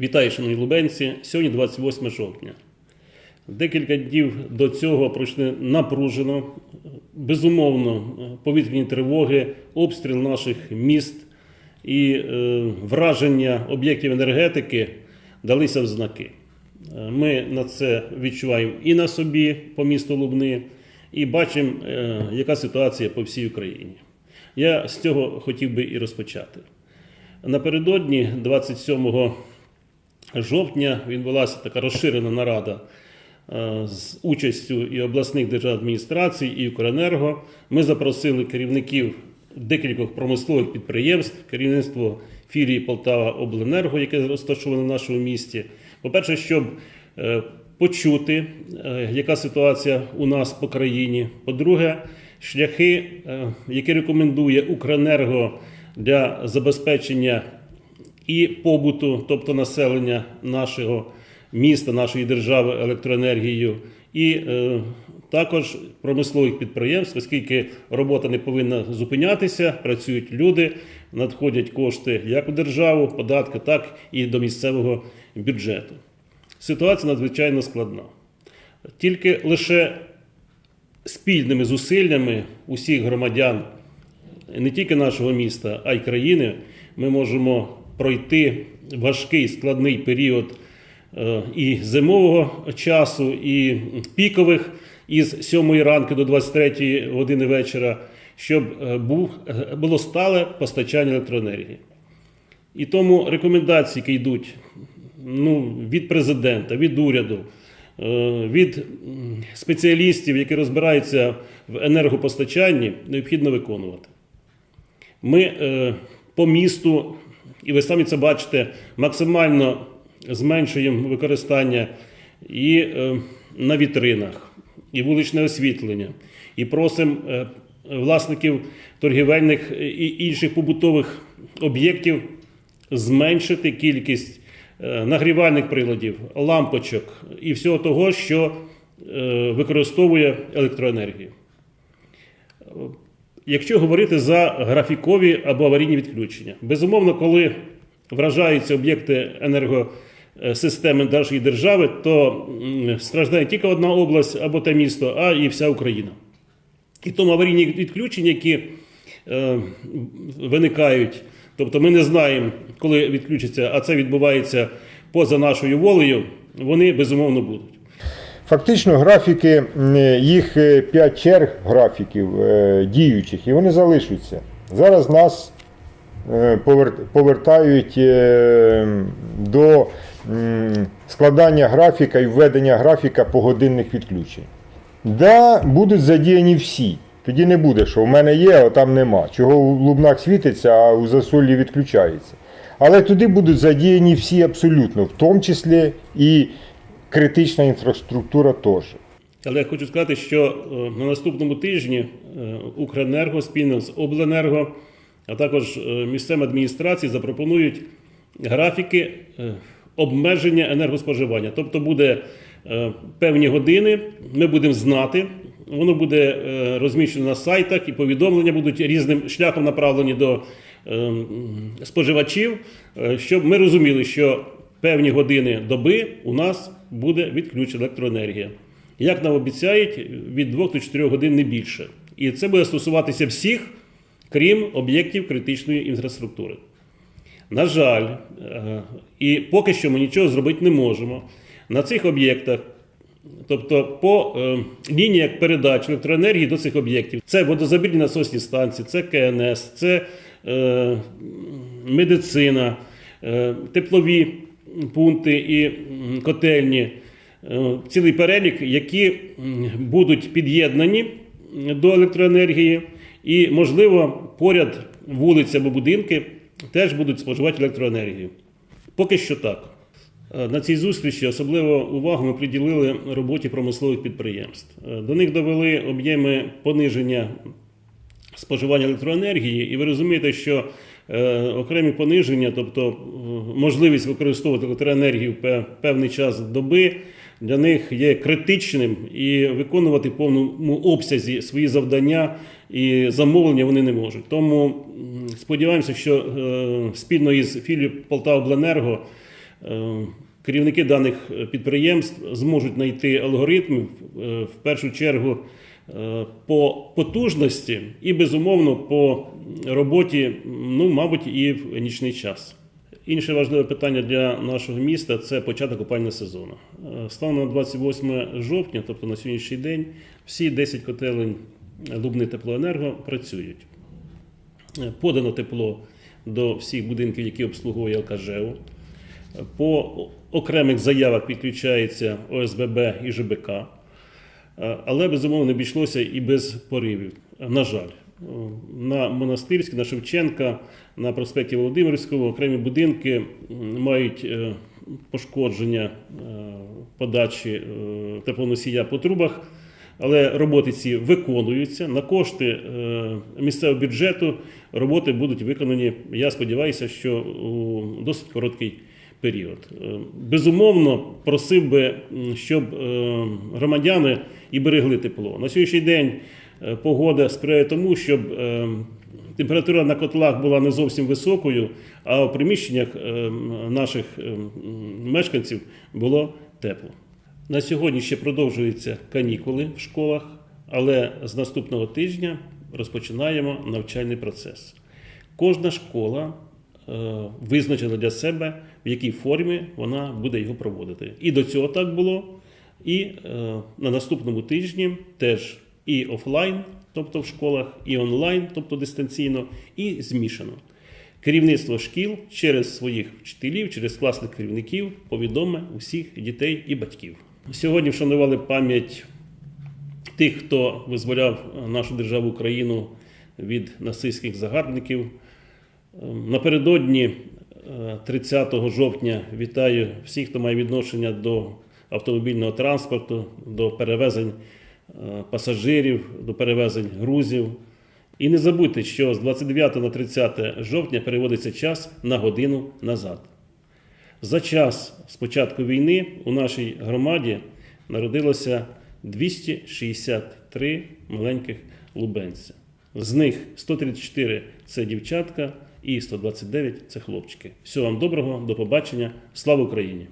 Вітаю, шановні лубенці. Сьогодні 28 жовтня. Декілька днів до цього пройшли напружено, безумовно, повітряні тривоги, обстріл наших міст і е, враження об'єктів енергетики далися в знаки. Е, Ми на це відчуваємо і на собі по місту Лубни, і бачимо, е, яка ситуація по всій Україні. Я з цього хотів би і розпочати. Напередодні, 27 жовтня, відбулася така розширена нарада е, з участю і обласних державних адміністрацій, і Укренерго. Ми запросили керівників декількох промислових підприємств, керівництво філії Полтава Обленерго, яке розташоване в нашому місті. По-перше, щоб е, почути, е, яка ситуація у нас по країні. По-друге, шляхи, які рекомендує Укренерго для забезпечення і побуту, тобто населення нашого міста, нашої держави електроенергією, і е, також промислових підприємств, оскільки робота не повинна зупинятися, працюють люди, надходять кошти як у державу, податки, так і до місцевого бюджету. Ситуація надзвичайно складна. Тільки лише спільними зусиллями усіх громадян не тільки нашого міста, а й країни, ми можемо пройти важкий складний період е, і зимового часу, і пікових із 7 ранку до 23 години вечора, щоб е, е, було стале постачання електроенергії. І тому рекомендації, які йдуть ну, від президента, від уряду, від спеціалістів, які розбираються в енергопостачанні, необхідно виконувати. Ми по місту, і ви самі це бачите, максимально зменшуємо використання і е, на вітринах, і вуличне освітлення, і просимо е, власників торгівельних і інших побутових об'єктів зменшити кількість е, нагрівальних приладів, лампочок і всього того, що е, використовує електроенергію. Якщо говорити за графікові або аварійні відключення, безумовно, коли вражаються об'єкти енергосистеми нашої держави, то страждає тільки одна область або те місто, а і вся Україна. І тому аварійні відключення, які е, виникають, тобто ми не знаємо, коли відключаться, а це відбувається поза нашою волею, вони безумовно будуть. Фактично, графіки, їх е, п'ять черг графіків е, діючих, і вони залишаться. Зараз нас е, повертають е, до складання графіка і введення графіка погодинних відключень. Да, будуть задіяні всі. Тоді не буде, що в мене є, а там нема. Чого у Лубнах світиться, а у засоллі відключається. Але туди будуть задіяні всі абсолютно, в тому числі і критична інфраструктура теж. Але я хочу сказати, що е, на наступному тижні е, Укренерго спільно з Обленерго, а також е, місцеві адміністрації запропонують графіки обмеження енергоспоживання. Тобто буде певні години, ми будемо знати. Воно буде розміщено на сайтах, і повідомлення будуть різним шляхом направлені до споживачів, щоб ми розуміли, що певні години доби у нас буде відключена електроенергія. Як нам обіцяють, від 2 до 4 годин не більше. І це буде стосуватися всіх, крім об'єктів критичної інфраструктури. На жаль, е, і поки що ми нічого зробити не можемо. На цих об'єктах, тобто по е, лініях передач електроенергії до цих об'єктів, це водозабірні насосні станції, це КНС, це е, медицина, теплові пункти і котельні, е, цілий перелік, які будуть під'єднані до електроенергії, і, можливо, поряд вулиці або будинки теж будуть споживати електроенергію. Поки що так. Е, На цій зустрічі особливо увагу ми приділили роботі промислових підприємств. Е, До них довели об'єми пониження споживання електроенергії, і ви розумієте, що окремі пониження, тобто можливість використовувати електроенергію пе- певний час доби, для них є критичним і виконувати в повному обсязі свої завдання і замовлення вони не можуть. Тому сподіваємося, що е, спільно із філією Полтавобленерго Е, Керівники даних підприємств зможуть знайти алгоритм е, в першу чергу по потужності і, безумовно, по роботі, ну, мабуть, і в нічний час. Інше важливе питання для нашого міста це початок опального сезону. Е, Станом на 28 жовтня, тобто на сьогоднішній день, всі 10 котелень Лубни Теплоенерго працюють. Е, Подано тепло до всіх будинків, які обслуговує ЛКЖЕУ. По окремих заявах підключається ОСББ і ЖБК. Е, Але безумовно не обійшлося і без поривів. На жаль, на Монастирській, на Шевченка, на проспекті Володимирського окремі будинки мають е, пошкодження е, подачі е, теплоносія по трубах. Але роботи ці виконуються на кошти місцевого бюджету. Роботи будуть виконані. Я сподіваюся, що у досить короткий період. Безумовно, просив би, щоб громадяни і берегли тепло. На сьогоднішній день погода сприяє тому, щоб е, температура на котлах була не зовсім високою, а в приміщеннях е, наших е, мешканців було тепло. На сьогодні ще продовжуються канікули в школах, але з наступного тижня розпочинаємо навчальний процес. Кожна школа е, визначила для себе, в якій формі вона буде його проводити. І до цього так було. І е, на наступному тижні теж і офлайн, тобто в школах, і онлайн, тобто дистанційно, і змішано. Керівництво шкіл через своїх вчителів, через класних керівників повідоме усіх дітей і батьків. Сьогодні вшанували пам'ять тих, хто визволяв нашу державу Україну від нацистських загарбників. Ем, Напередодні е, 30 жовтня вітаю всіх, хто має відношення до автомобільного транспорту, до перевезень е, пасажирів, до перевезень грузів. І не забудьте, що з 29 на 30 жовтня переводиться час на годину назад. За час спочатку війни у нашій громаді народилося 263 маленьких лубенця. З них 134 це дівчатка і 129 це хлопчики. Всього вам доброго, до побачення. Слава Україні!